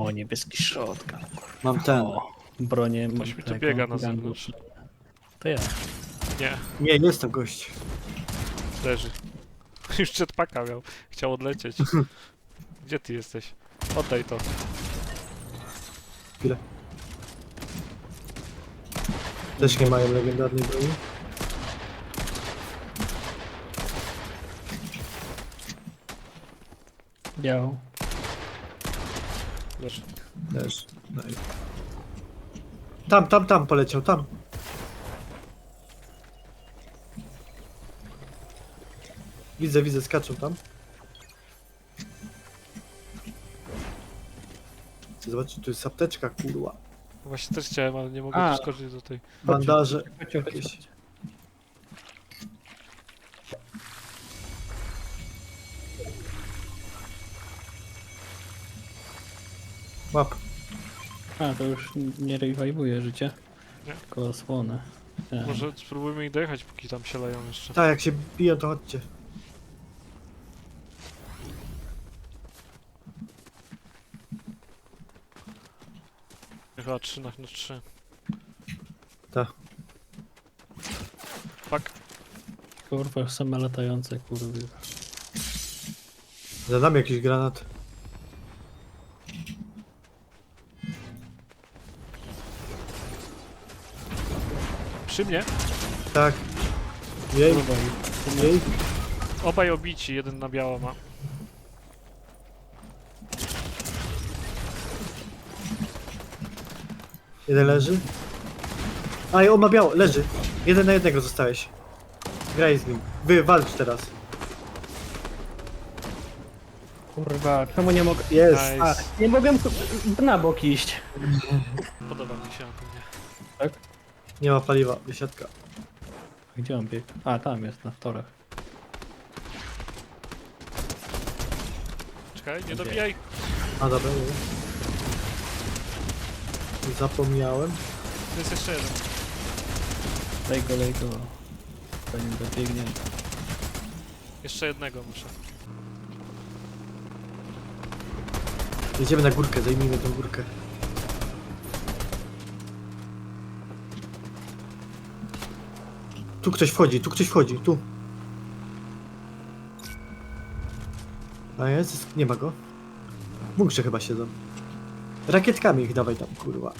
O, niebieski środka. Mam ten. O, bronię. Ktoś mi tu tego biega na gangu. zewnątrz. To ja. Nie, Nie, jest to gość. leży. Już jetpacka miał. Chciał odlecieć. Gdzie ty jesteś? Oddaj to. Chwilę. Też nie mają legendarnej broni. Biał. Leży. Też. No i... Tam, tam, tam poleciał, tam. Widzę, widzę, skaczą tam. Chcę zobaczyć, tu jest apteczka, kurwa. Właśnie też chciałem, ale nie mogę A. przeskoczyć do tej. Bandaże. Chodźcie, chodźcie, Jakieś. chodźcie. Łap. A, to już nie rewajwuje życie. Nie. Tylko osłonę. Tak. Może spróbujmy ich dojechać, póki tam się leją jeszcze. Tak, jak się biją, to chodźcie. Chyba 3 na 3. Tak. Fuck. Kurwa, same latające, kurwy. Zadam jakiś granat. Przy mnie? Tak. Jej, jej. Obaj obici, jeden na biało ma. Jeden leży. A, i on ma biało, leży. Jeden na jednego zostałeś. Graj z nim. Wy, walcz teraz. kurwa, czemu nie mogę... Jest. A, Nice. nie mogę na bok iść. Podoba mi się na pewnie. Nie ma paliwa, wysiadka. Gdzie on biegł? A, tam jest, na torach. Czekaj, nie dobijaj. A, dobra, dobra. Zapomniałem. To jest jeszcze jeden. Lej go, lej go. Zanim dobiegnie. Jeszcze jednego muszę. Jedziemy na górkę, zajmijmy tą górkę. Tu ktoś wchodzi, tu ktoś wchodzi, tu. A jest? Nie ma go. W bunkrze chyba siedzą. Rakietkami ich dawaj tam, kurwa.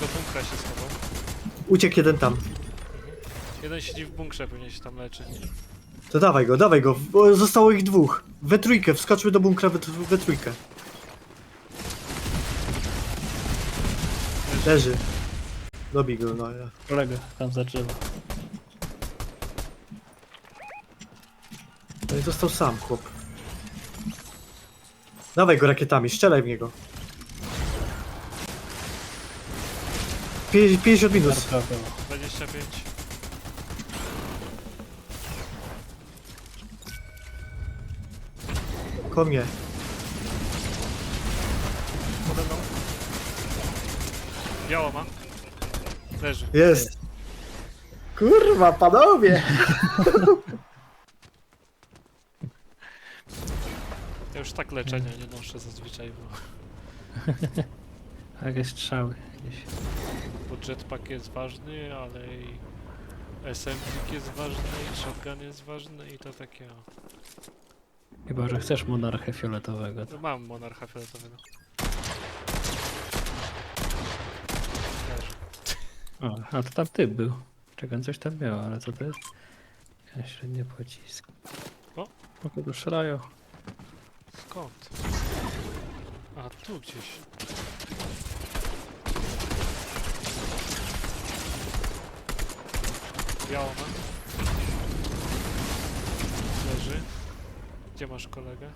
Do bunkra się schował. Uciekł jeden tam. Jeden siedzi w bunkrze, pewnie się tam leczy. To dawaj go, dawaj go. Bo Zostało ich dwóch. We trójkę, wskoczmy do bunkra we, we trójkę. Leży. Dobij go, no ja. Kolega, tam za drzewo. No i został sam, chłop. Dawaj go rakietami, strzelaj w niego. Pię- 50 minus. Prawo. 25. Ko Biało ma. Leży. Jest. Kurwa, panowie! Ja już tak leczenia nie noszę zazwyczaj, bo, A Jakieś strzały gdzieś. bo jetpack jest ważny, ale i SMG jest ważny, i shotgun jest ważny i to takie o. Chyba, że chcesz monarchę fioletowego. No mam monarcha fioletowego. Leży. O, a to tam typ był. Czekam, coś tam miał, ale co to jest? Ja średnie pocisk. O. O, kogo szrają. Skąd? A tu gdzieś. Biało ma. Leży. Gdzie masz kolegę?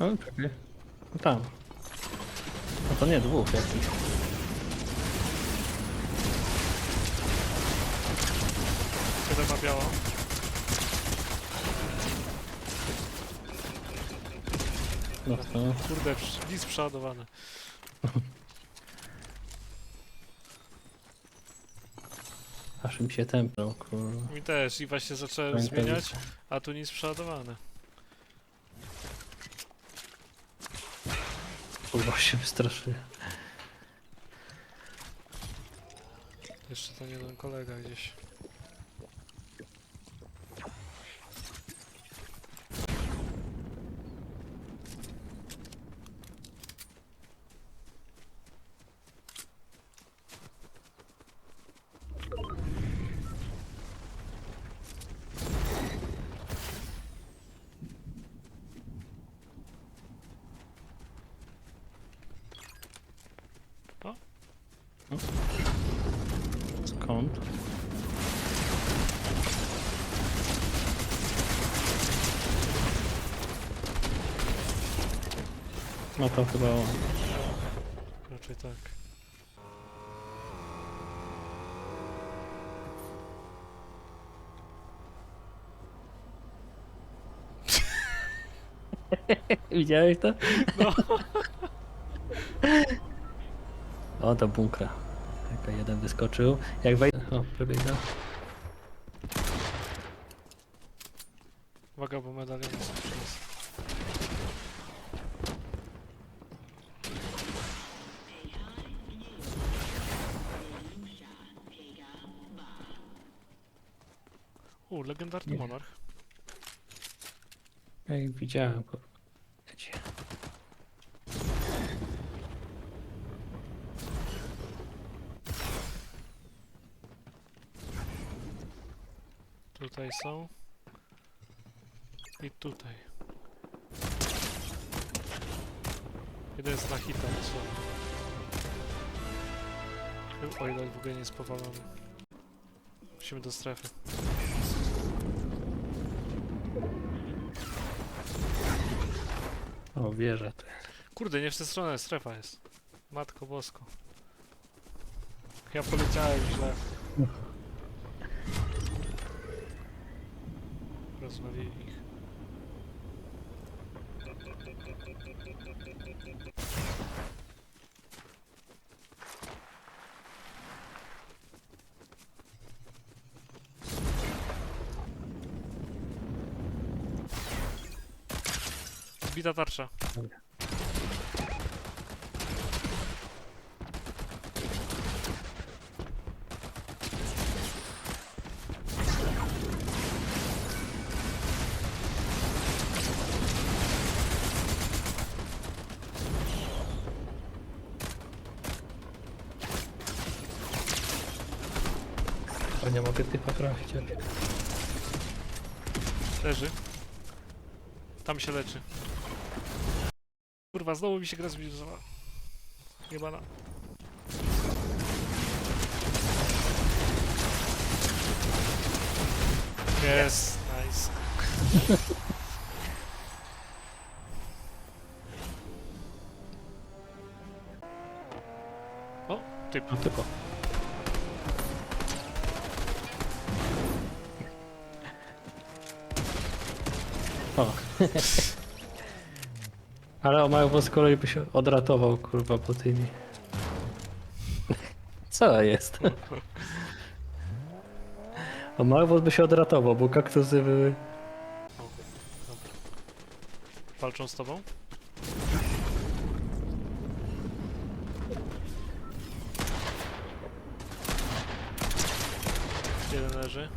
O, czekaj. No tam. No to nie, dwóch jakichś. Kiedy ma biało? No to... Kurde, przy- nic przeładowane. Aż im się templał, kurwa. Mi też i właśnie zacząłem zmieniać, a tu nic przeładowane. Kurwa się wystraszyłem. Jeszcze ten jeden kolega gdzieś. Skąd? No to chyba on. Raczej tak. Widziałeś to? No. O, do bunkra. Jaka jeden wyskoczył. Jak wejdę... O, przebiegł. Uwaga, bo medalion jest przy nas. U, legendarny monarch. Ej, widziałem go. Gdzie? Tutaj są. I tutaj. Jeden jest na hita dosłownie. O ile w ogóle nie jest powalony. Musimy do strefy. O, wieża tu. Kurde, nie w tę stronę strefa jest. Matko bosko. Ja poleciałem źle. Rozwalili ich. Zbita tarcza. Dobra. Nie mogę typa trafić. Leży. Tam się leczy. Kurwa, znowu mi się gra zbliżała. Jebana. Jest, nice. O, typ. No. O. Ale o mały z kolei by się odratował, kurwa, po tymi. Co jest? O mały by się odratował, bo kaktusy były... Walczą z tobą? Jeden leży.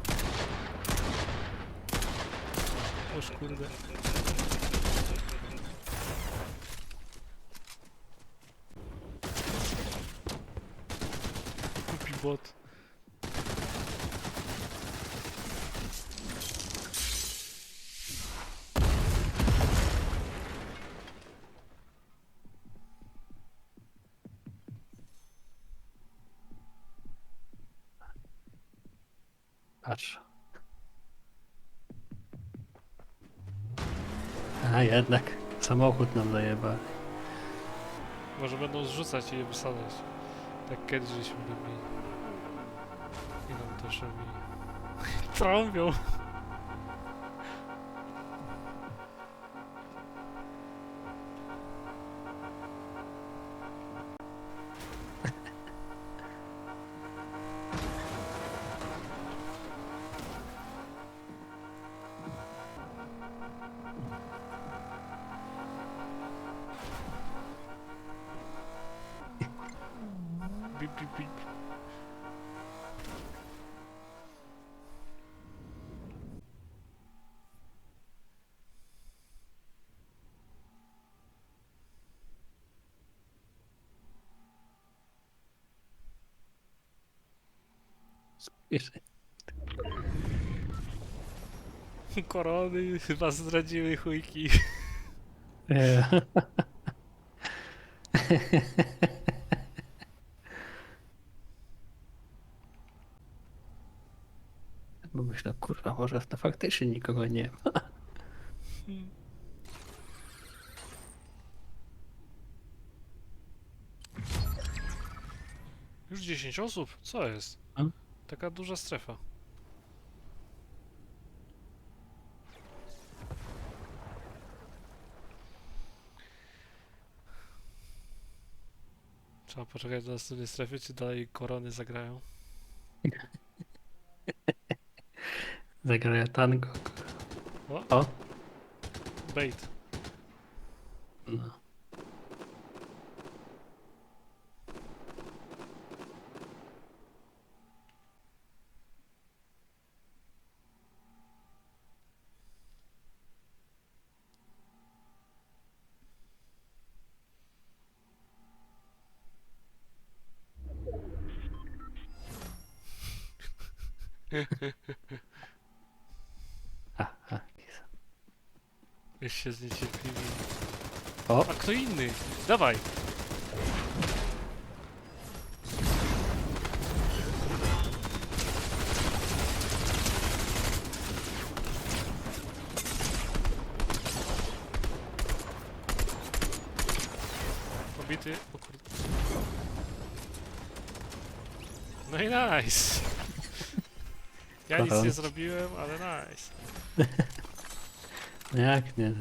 o escunda. O pivote. A jednak. Samochód nam zajeba. Może będą zrzucać i je wysadzać. Tak kiedyś żeśmy robili. I nam też robili. Trąbią! Jeszcze. Korony chyba zdradziły chujki. Nie. Bo myślę, kurwa, może to faktycznie nikogo nie ma. Już 10 osób? Co jest? Taka duża strefa. Trzeba poczekać do następnej strefy, czy dalej korony zagrają. Zagraja tango. O, O, bait. no. A, a, Już się zniecierpliwi. O. A kto inny? Dawaj! Pobity, o kurde. No i nice! Ja nic Aha. nie zrobiłem, ale nice. Jak nie?